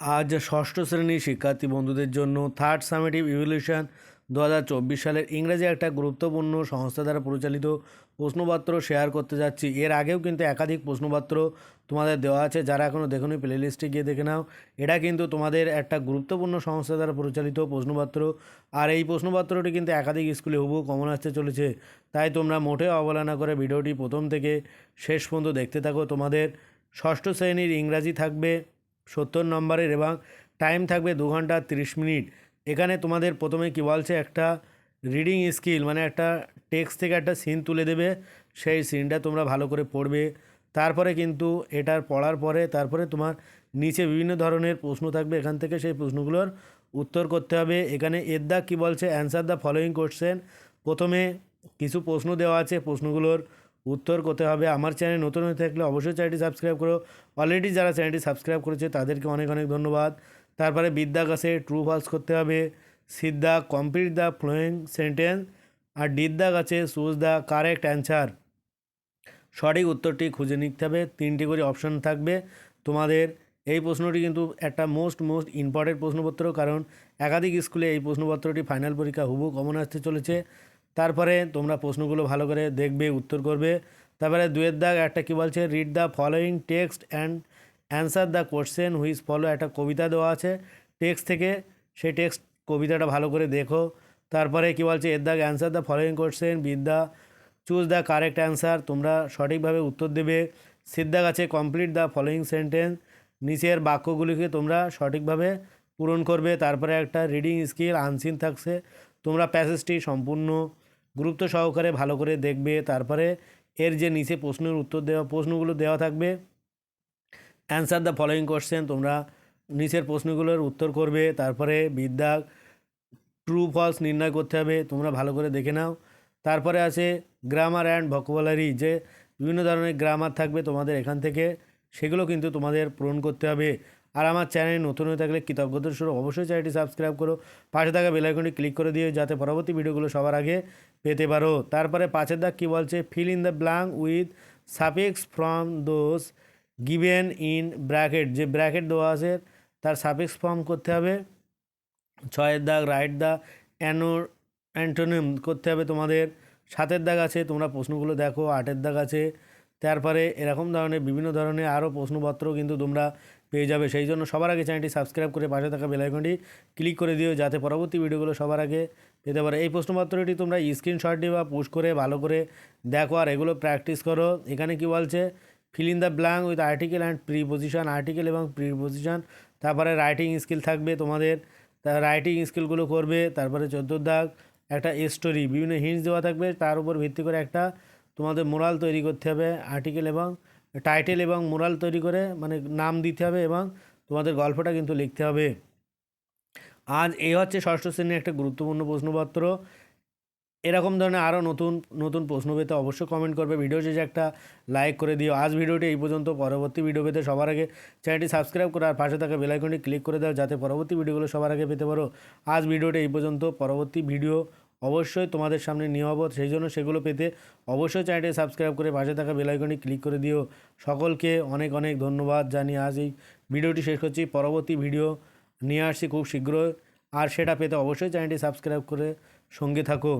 আজ ষষ্ঠ শ্রেণির শিক্ষার্থী বন্ধুদের জন্য থার্ড সামেটিভ ইভলিউশন দু হাজার চব্বিশ সালের ইংরেজি একটা গুরুত্বপূর্ণ সংস্থা দ্বারা পরিচালিত প্রশ্নপত্র শেয়ার করতে যাচ্ছি। এর আগেও কিন্তু একাধিক প্রশ্নপত্র তোমাদের দেওয়া আছে, যারা এখনও দেখোনি প্লে লিস্টে গিয়ে দেখে নাও। এটা কিন্তু তোমাদের একটা গুরুত্বপূর্ণ সংস্থা দ্বারা পরিচালিত প্রশ্নপত্র। আর এই প্রশ্নপত্রটি কিন্তু একাধিক স্কুলে হুবহু কমন আসতে চলেছে। তাই তোমরা মোটেও অবহেলা করে ভিডিওটি প্রথম থেকে শেষ পর্যন্ত দেখতে থাকো। তোমাদের ষষ্ঠ শ্রেণির ইংরাজি থাকবে। সত্তর নম্বরের এবং টাইম থাকবে দু ঘণ্টা তিরিশ মিনিট। এখানে তোমাদের প্রথমে কি বলছে? একটা রিডিং স্কিল মানে একটা টেক্সট থেকে একটা সিন তুলে দেবে। সেই সিনটা তোমরা ভালো করে পড়বে। তারপরে কিন্তু এটার পড়ার পরে তারপরে তোমার নিচে বিভিন্ন ধরনের প্রশ্ন থাকবে। এখান থেকে সেই প্রশ্নগুলোর উত্তর করতে হবে। এখানে এর দাগ কী বলছে? অ্যান্সার দ্য ফলোয়িং কোশ্চেন প্রথমে কিছু প্রশ্ন দেওয়া আছে। প্রশ্নগুলোর উত্তর করতে হবে। আমার চ্যানেল নতুন হয়ে থাকলে অবশ্যই চ্যানেলটি সাবস্ক্রাইব করো। অলরেডি যারা চ্যানেলটি সাবস্ক্রাইব করেছে, তাদেরকে অনেক অনেক ধন্যবাদ। তারপরে বিদ্যা কাছে ট্রু ফলস করতে হবে। সিদ্ধা কমপ্লিট দ্য ফ্লোয়িং সেন্টেন্স আর ডিদ্যা কাছে সুজ দ্য কারেক্ট অ্যান্সার সঠিক উত্তরটি খুঁজে নিতে হবে। তিনটি করে অপশন থাকবে। তোমাদের এই প্রশ্নটি কিন্তু একটা মোস্ট মোস্ট ইম্পর্টেন্ট প্রশ্নপত্র। কারণ একাধিক স্কুলে এই প্রশ্নপত্রটি ফাইনাল পরীক্ষা হুবু কমন আসতে চলেছে। তারপরে তোমরা প্রশ্নগুলো ভালো করে দেখবে, উত্তর করবে। তারপরে দুয়ের দাগ, একটা কী বলছে read the following text and answer the question which follow একটা কবিতা দেওয়া আছে। টেক্সট থেকে সেই টেক্সট কবিতাটা ভালো করে দেখো। তারপরে কী বলছে, এর দাগ অ্যান্সার দ্য ফলোয়িং কোশ্চেন বিদ্যা চুজ দ্য কারেক্ট অ্যান্সার তোমরা সঠিকভাবে উত্তর দেবে। সিদ্ধা গাছে কমপ্লিট দ্য ফলোয়িং সেন্টেন্স নিচের বাক্যগুলিকে তোমরা সঠিকভাবে পূরণ করবে। তারপরে একটা রিডিং স্কিল আনসিন থাকছে। তোমরা প্যাসেজটি সম্পূর্ণ গুরুত্ব সহকারে ভালো করে দেখবে, তারপরে এর যে নিচে প্রশ্নের উত্তর দেওয়া, প্রশ্নগুলো দেওয়া থাকবে। অ্যান্সার দ্য ফলোয়িং কোশ্চেন তোমরা নিচের প্রশ্নগুলোর উত্তর করবে, তারপরে বিদ্যা ট্রু ফলস নির্ণয় করতে হবে, তোমরা ভালো করে দেখে নাও। তারপরে আছে গ্রামার অ্যান্ড ভকবুলারি যে বিভিন্ন ধরনের গ্রামার থাকবে তোমাদের এখান থেকে, সেগুলো কিন্তু তোমাদের পূরণ করতে হবে। আর আমার চ্যানেল নতুন হয়ে থাকলে কৃতজ্ঞতার শুরু অবশ্যই চ্যানেলটি সাবস্ক্রাইব করো। পাশে থাকা বেলাইকনটি ক্লিক করে দিও যাতে পরবর্তী ভিডিওগুলো সবার আগে পেতে পারো। তারপরে পাঁচের দাগ কী বলছে? Fill in the blank with suffix from those given in bracket যে ব্র্যাকেট দেওয়া আছে, তার সাফিক্স ফর্ম করতে হবে। ছয়ের দাগ রাইট দা অ্যানো অ্যান্টোনিম করতে হবে তোমাদের। সাতের দাগ আছে, তোমরা প্রশ্নগুলো দেখো, আটের দাগ আছে। তারপরে এরকম ধরনের বিভিন্ন ধরনের আরও প্রশ্নপত্র কিন্তু তোমরা পেয়ে যাবে। সেই জন্য সবার আগে চ্যানেলটি সাবস্ক্রাইব করে পাশে থাকা বেলাইকনটি ক্লিক করে দিও যাতে পরবর্তী ভিডিওগুলো সবার আগে পেতে পারো। এই প্রশ্নপত্রটি তোমরা স্ক্রিনশট দিয়ে বা পোস্ট করে, ভালো করে দেখো আর এগুলো প্র্যাকটিস করো। এখানে কি বলছে? Fill in the blank with article and preposition article এবং প্রিপোজিশন তারপরে রাইটিং স্কিল থাকবে তোমাদের। রাইটিং স্কিলগুলো করবে, তারপরে চোদ্দ দাগ, একটা স্টোরি বিভিন্ন হিন্টস দেওয়া থাকবে। তার উপর ভিত্তি করে একটা তোমাদের মোরাল তৈরি করতে হবে আর্টিকেল এবং টাইটেল এবং মোরাল তৈরি করে মানে নাম দিতে হবে এবং তোমাদের গল্পটা কিন্তু লিখতে হবে। আজ এই হচ্ছে ষষ্ঠ শ্রেণির একটা গুরুত্বপূর্ণ প্রশ্নপত্র। এরকম ধরনের আরও নতুন নতুন প্রশ্ন পেতে অবশ্যই কমেন্ট করবে। ভিডিও শেষে একটা লাইক করে দিও। আজ ভিডিওটি এই পর্যন্ত। পরবর্তী ভিডিও পেতে সবার আগে চ্যানেলটি সাবস্ক্রাইব করে আর পাশে থাকা বেলাইকনটি ক্লিক করে দাও, যাতে পরবর্তী ভিডিওগুলো সবার আগে পেতে পারো। আজ ভিডিওটি এই পর্যন্ত। পরবর্তী ভিডিও অবশ্যই তোমাদের সামনে নিয়ে হব সেই জন্য সেগুলো পেতে অবশ্যই চ্যানেলটি সাবস্ক্রাইব করে পাশে থাকা বেলাইকনে ক্লিক করে দিও। সকলকে অনেক অনেক ধন্যবাদ জানিয়ে আজ এই ভিডিওটি শেষ করছি। পরবর্তী ভিডিও নিয়ে আসছি খুব শীঘ্রই। আর সেটা পেতে অবশ্যই চ্যানেলটি সাবস্ক্রাইব করে সঙ্গে থাকো।